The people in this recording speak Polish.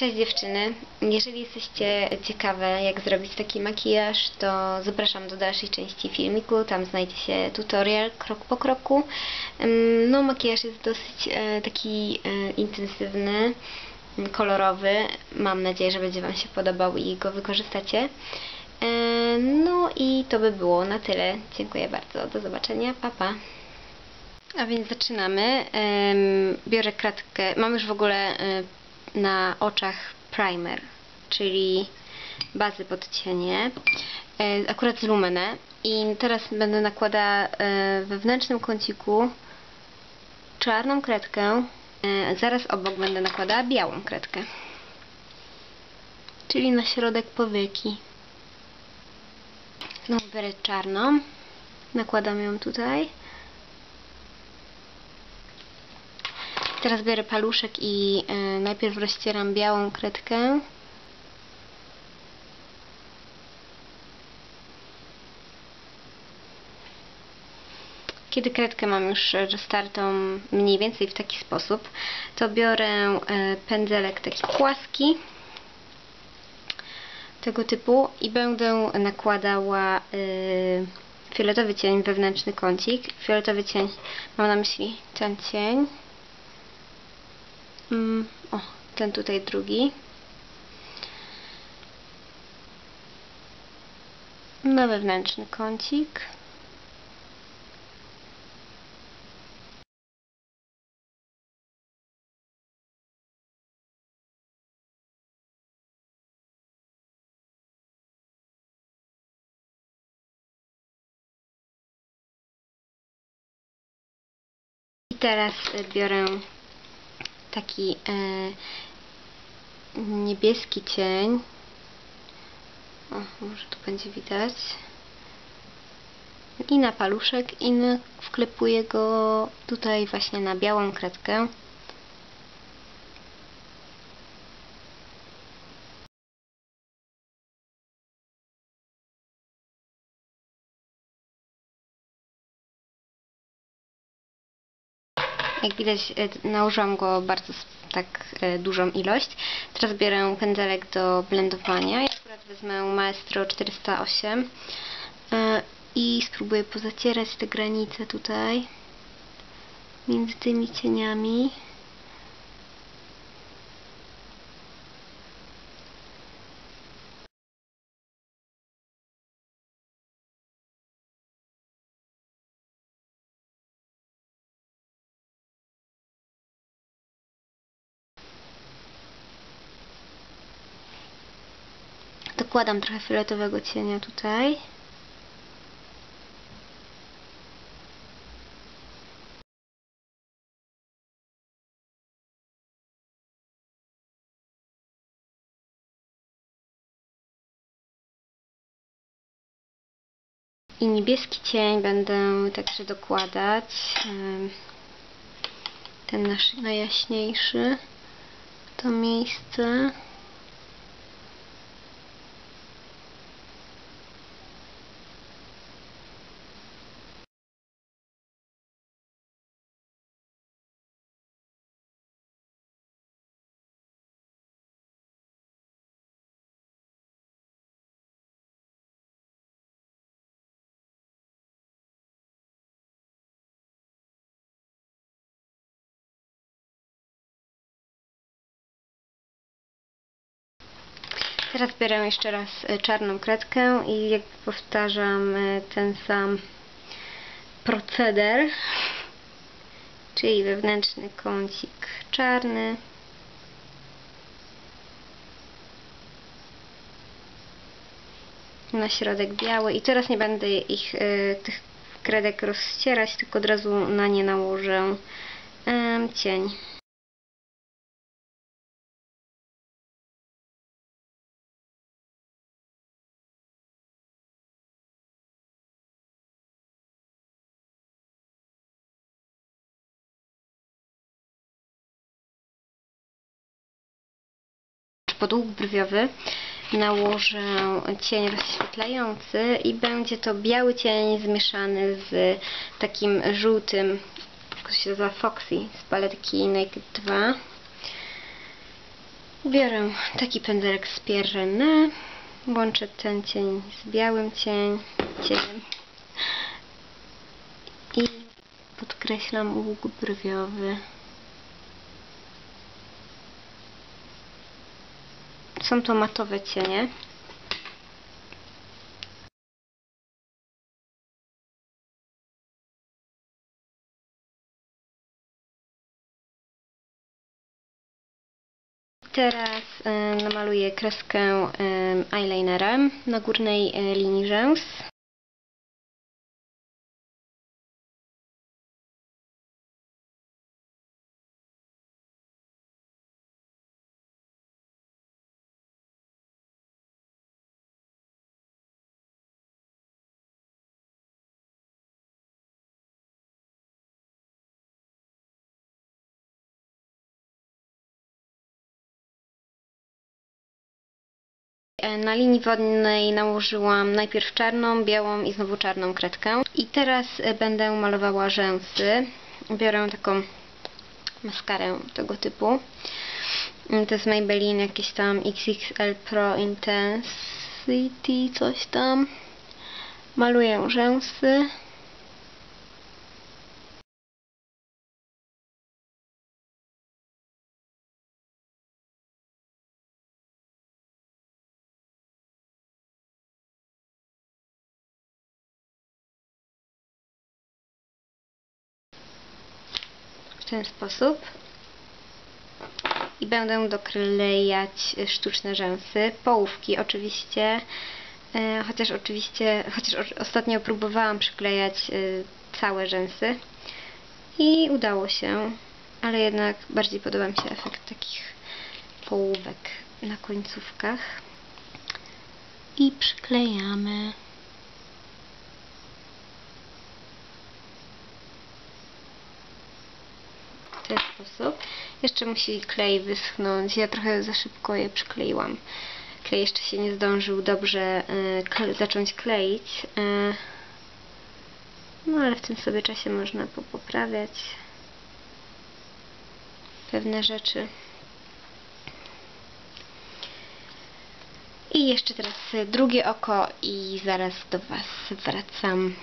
Cześć dziewczyny. Jeżeli jesteście ciekawe jak zrobić taki makijaż, to zapraszam do dalszej części filmiku. Tam znajdzie się tutorial krok po kroku. No makijaż jest dosyć e, taki e, intensywny, kolorowy. Mam nadzieję, że będzie Wam się podobał i go wykorzystacie. E, No i to by było na tyle. Dziękuję bardzo. Do zobaczenia. Pa, pa. A więc zaczynamy. Biorę kratkę. Mam już w ogóle na oczach primer, czyli bazy pod cienie. E, Akurat z Lumene. I teraz będę nakładała e, we wnętrznym kąciku czarną kredkę. E, Zaraz obok będę nakładała białą kredkę. Czyli na środek powieki. Znowu biorę czarną. Nakładam ją tutaj. Teraz biorę paluszek i y, najpierw rozcieram białą kredkę. Kiedy kredkę mam już roztartą mniej więcej w taki sposób, to biorę y, pędzelek taki płaski tego typu i będę nakładała y, fioletowy cień wewnętrzny kącik. Fioletowy cień, mam na myśli ten cień. Mm, o, ten tutaj drugi. Na wewnętrzny kącik. Teraz biorę taki e, niebieski cień. O, może tu będzie widać. I na paluszek i wklepuję go tutaj właśnie na białą kredkę. Jak widać e, nałożyłam go bardzo tak e, dużą ilość. Teraz biorę pędzelek do blendowania. Ja akurat wezmę Maestro 408 e, i spróbuję pozacierać te granice tutaj między tymi cieniami. Dokładam trochę fioletowego cienia tutaj. I niebieski cień będę także dokładać. Ten nasz najjaśniejszy. To miejsce. Teraz biorę jeszcze raz e, czarną kredkę i powtarzam e, ten sam proceder, czyli wewnętrzny kącik czarny. Na środek biały i teraz nie będę ich, e, tych kredek rozcierać, tylko od razu na nie nałożę cień. Podłóg brwiowy nałożę cień rozświetlający i będzie to biały cień zmieszany z takim żółtym, to się nazywa Foxy z paletki Naked 2 Biorę taki pędzelek z Pierre Łączę ten cień z białym cień, cieniem. I podkreślam łuk brwiowy. Są to matowe cienie. Teraz y, namaluję kreskę y, eyelinerem na górnej y, linii rzęs. Na linii wodnej nałożyłam najpierw czarną, białą i znowu czarną kredkę. I teraz e, będę malowała rzęsy. Biorę taką maskarę tego typu. Mm, To jest Maybelline jakieś tam XXL Pro Intensity, coś tam. Maluję rzęsy. W ten sposób. I będę doklejać sztuczne rzęsy, połówki oczywiście, e, chociaż oczywiście, chociaż ostatnio próbowałam przyklejać e, całe rzęsy. I udało się, ale jednak bardziej podoba mi się efekt takich połówek na końcówkach. I przyklejamy ten sposób. Jeszcze musi klej wyschnąć. Ja trochę za szybko je przykleiłam. Klej jeszcze się nie zdążył dobrze kle zacząć kleić. Y, no ale w tym sobie czasie można poprawiać pewne rzeczy. I jeszcze teraz drugie oko i zaraz do Was wracam.